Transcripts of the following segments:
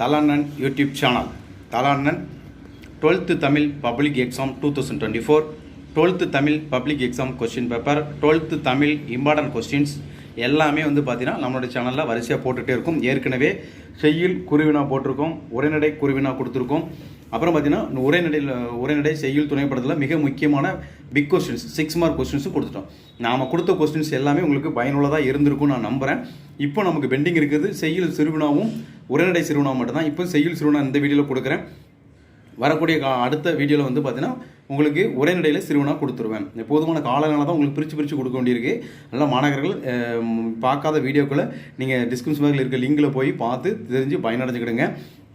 Thalannan YouTube channel. Thalannan twelfth Tamil public exam two thousand twenty four. Twelfth Tamil public exam question paper. Twelfth Tamil important questions எல்லாமே வந்து பார்த்தீங்கன்னா நம்மளோட சேனலில் வரிசையாக போட்டுகிட்டே இருக்கும். ஏற்கனவே செய்யுள் குருவினா போட்டிருக்கோம் உரைநடை குருவினா கொடுத்துருக்கோம். அப்புறம் பார்த்தீங்கன்னா உரைநடையில் உரைநடை செய்யுள் துணைப்படத்தில் மிக முக்கியமான பிக் கொஸ்டின்ஸ் சிக்ஸ் மார்க் கொஸ்டின்ஸும் கொடுத்துட்டோம். நாம் கொடுத்த கொஸ்டின்ஸ் எல்லாமே உங்களுக்கு பயனுள்ளதாக இருந்திருக்கும் நான் நம்புகிறேன் இப்போ நமக்கு பெண்டிங் இருக்குது செய்யுள் சிறுவினாவும் உரைநடை சிறுவினா மட்டும்தான் இப்போ செய்யுள் சிறுவினா இந்த வீடியோவில் கொடுக்குறேன். வரக்கூடிய கா அடுத்த வீடியோவில் வந்து பார்த்தீங்கன்னா உங்களுக்கு உரைநடையில் சிறுவனாக கொடுத்துருவேன். எப்போதுமான போதுமான தான் உங்களுக்கு பிரித்து பிரித்து கொடுக்க வேண்டியிருக்கு. நல்லா மாணவர்கள் பார்க்காத வீடியோக்களை நீங்கள் டிஸ்கிரிப்ஷன் பாக்ஸில் இருக்க லிங்கில் போய் பார்த்து தெரிஞ்சு பயனடைஞ்சுக்கிடுங்க.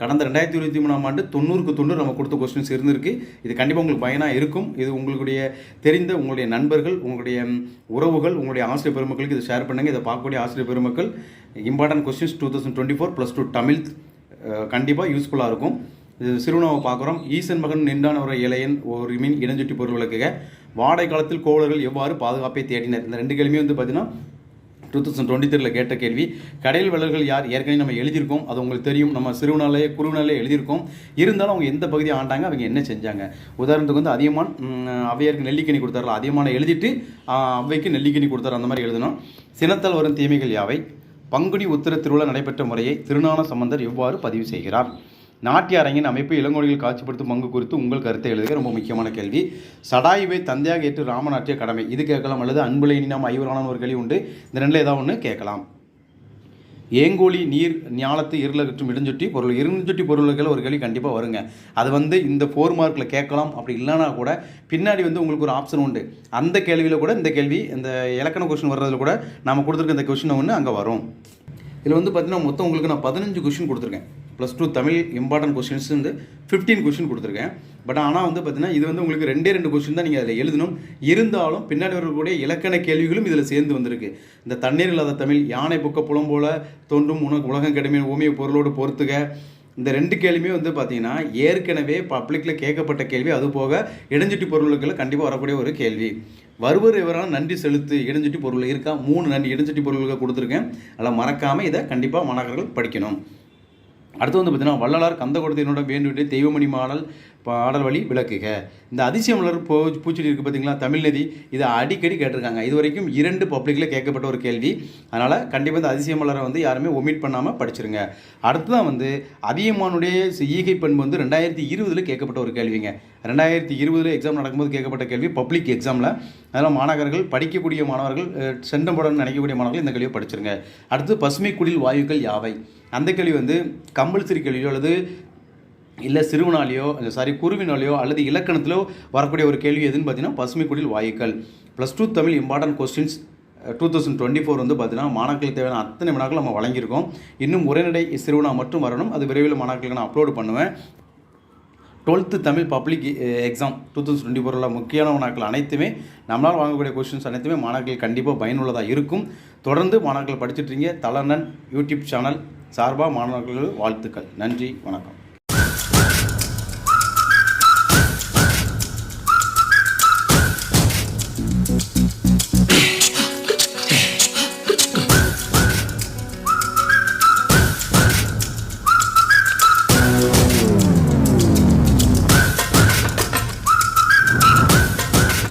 கடந்த ரெண்டாயிரத்தி இருபத்தி மூணாம் ஆண்டு தொண்ணூறுக்கு தொண்ணூறு நம்ம கொடுத்த கொஸ்டின்ஸ் இருந்திருக்கு. இது கண்டிப்பாக உங்களுக்கு பயனாக இருக்கும். இது உங்களுடைய தெரிந்த உங்களுடைய நண்பர்கள் உங்களுடைய உறவுகள் உங்களுடைய ஆசிரியர் பெருமக்களுக்கு இதை ஷேர் பண்ணுங்கள் இதை பார்க்கக்கூடிய ஆசிரியர் பெருமக்கள் important questions two thousand twenty four plus two Tamil கண்டிப்பாக யூஸ்ஃபுல்லாக இருக்கும். சிறுவனவை பார்க்குறோம். ஈசன் மகன் நின்றான ஒரு இளையன் ஒரு மீன் இனஞ்சுட்டி பொருள் விளக்குக. வாடகை காலத்தில் கோவலர்கள் எவ்வாறு பாதுகாப்பை தேடினர்? இந்த ரெண்டு கேள்வியும் வந்து பார்த்தீங்கன்னா டூ தௌசண்ட் டுவெண்ட்டி த்ரீல கேட்ட கேள்வி. கடையில் வளர்கள் யார்? ஏற்கனவே நம்ம எழுதியிருக்கோம். அது உங்களுக்கு தெரியும். நம்ம சிறுவனாலே குருவினாலே எழுதியிருக்கோம். இருந்தாலும் அவங்க எந்த பகுதியை ஆண்டாங்க? அவங்க என்ன செஞ்சாங்க? உதாரணத்துக்கு வந்து அதியமான் ம், நெல்லிக்கனி கொடுத்தாருல. அதியமான எழுதிட்டு அவைக்கு நெல்லிக்கனி கொடுத்தாரு. அந்த மாதிரி எழுதணும். சினத்தால் வரும் தீமைகள் யாவை? பங்குனி உத்திர திருவிழா நடைபெற்ற முறையை திருஞான சம்பந்தர் எவ்வாறு பதிவு செய்கிறார்? நாட்டிய அரங்கின் அமைப்பு இளங்கோடிகள் காட்சிப்படுத்தும் பங்கு குறித்து உங்கள் கருத்தை எழுதுக. ரொம்ப முக்கியமான கேள்வி. சடாயுவை தந்தையாக ஏற்று ராமநாட்டிய கடமை. இது கேட்கலாம் அல்லது அன்புலை நாம் ஐவரான ஒரு கேள்வி உண்டு. இந்த ரெண்டில் ஏதாவது ஒன்று கேட்கலாம். ஏங்கோழி நீர் ஞாலத்து இருளகற்றும் இடுஞ்சுட்டி பொருள். இருஞ்சுட்டி பொருள்கள் ஒரு கேள்வி கண்டிப்பாக வருங்க. அது வந்து இந்த ஃபோர் மார்க்கில் கேட்கலாம். அப்படி இல்லைனா கூட பின்னாடி வந்து உங்களுக்கு ஒரு ஆப்ஷன் உண்டு. அந்த கேள்வியில் கூட இந்த கேள்வி இந்த இலக்கண கொஷின் வர்றதுல கூட நம்ம கொடுத்துருக்க இந்த கொஷினை ஒன்று அங்கே வரும். இதில் வந்து பார்த்தீங்கன்னா மொத்தம் உங்களுக்கு நான் பதினஞ்சு கொஷின் கொடுத்துருக்கேன். Plus two Tamil important questions வந்து ஃபிஃப்டீன் கொஷின் கொடுத்துருக்கேன். பட் ஆனால் வந்து பார்த்தீங்கன்னா இது வந்து உங்களுக்கு ரெண்டே ரெண்டு கொஷின் தான் நீங்கள் அதில் எழுதணும். இருந்தாலும் பின்னாடி வரக்கூடிய இலக்கண கேள்விகளும் இதில் சேர்ந்து வந்திருக்கு. இந்த தண்ணீர் இல்லாத தமிழ் யானை புக்க புலம் போல தோன்றும் உனக்கு உலகம் கடுமை ஓமிய பொருளோடு பொறுத்துக இந்த ரெண்டு கேள்வியுமே வந்து பார்த்தீங்கன்னா ஏற்கனவே பப்ளிக்கில் கேட்கப்பட்ட கேள்வி. அது போக இடைஞ்சிட்டி பொருளுக்கு கண்டிப்பாக வரக்கூடிய ஒரு கேள்வி. வருவர் இவரான நன்றி செலுத்து இடஞ்சிட்டு பொருள் இருக்கா? மூணு நன்றி இடைஞ்சிட்டி பொருள்கள் கொடுத்துருக்கேன். அதெல்லாம் மறக்காமல் இதை கண்டிப்பாக மாணவர்கள் படிக்கணும். அடுத்து வந்து பார்த்தீங்கன்னா வள்ளலார் கந்த வேண்டு வேண்டுவிட்டு தெய்வமணி மாடல் பாடல் வழி விளக்குக. இந்த அதிசய மலர் போ பூச்செடி இருக்குது பார்த்தீங்களா தமிழ் நதி இதை அடிக்கடி கேட்டிருக்காங்க. இது வரைக்கும் இரண்டு பப்ளிக்கில் கேட்கப்பட்ட ஒரு கேள்வி. அதனால் கண்டிப்பாக இந்த அதிசய மலரை வந்து யாருமே ஒமிட் பண்ணாமல் படிச்சிருங்க. அடுத்ததான் வந்து அதியமானுடைய ஈகை பண்பு வந்து ரெண்டாயிரத்தி இருபதில் கேட்கப்பட்ட ஒரு கேள்விங்க. ரெண்டாயிரத்தி இருபதில் எக்ஸாம் நடக்கும்போது கேட்கப்பட்ட கேள்வி பப்ளிக் எக்ஸாமில் அதனால் மாணவர்கள் படிக்கக்கூடிய மாணவர்கள் அஹ், செண்டம்புடன் நினைக்கக்கூடிய மாணவர்கள் இந்த கேள்வியை படிச்சிருங்க. அடுத்து பசுமை குடில் வாயுக்கள் யாவை? அந்த கேள்வி வந்து கம்பல்சரி கேள்வியோ அல்லது இல்லை சிறுவனாலேயோ சாரி குருவினாலேயோ அல்லது இலக்கணத்திலோ வரக்கூடிய ஒரு கேள்வி எதுன்னு பார்த்தீங்கன்னா பசுமைக்குடில் வாயுக்கள். Plus two Tamil important questions two thousand twenty four வந்து பார்த்தீங்கன்னா மாணாக்களுக்கு தேவையான அத்தனை வினாக்கள் நம்ம வழங்கியிருக்கோம். இன்னும் உரைநடை சிறுவனா மட்டும் வரணும். அது விரைவில் மாணாக்களுக்கு நான் அப்லோடு பண்ணுவேன். Twelfth Tamil public exam two thousand twenty ஃபோரில் முக்கியமான மாணாக்கள் அனைத்துமே நம்மளால் வாங்கக்கூடிய கொஸ்டின்ஸ் அனைத்துமே மாணாக்கள் கண்டிப்பாக பயனுள்ளதாக இருக்கும். தொடர்ந்து மாணாக்கள் இருக்கீங்க. தலனன் யூடியூப் சேனல் சார்பாக மாணவர்கள் வாழ்த்துக்கள். நன்றி வணக்கம்.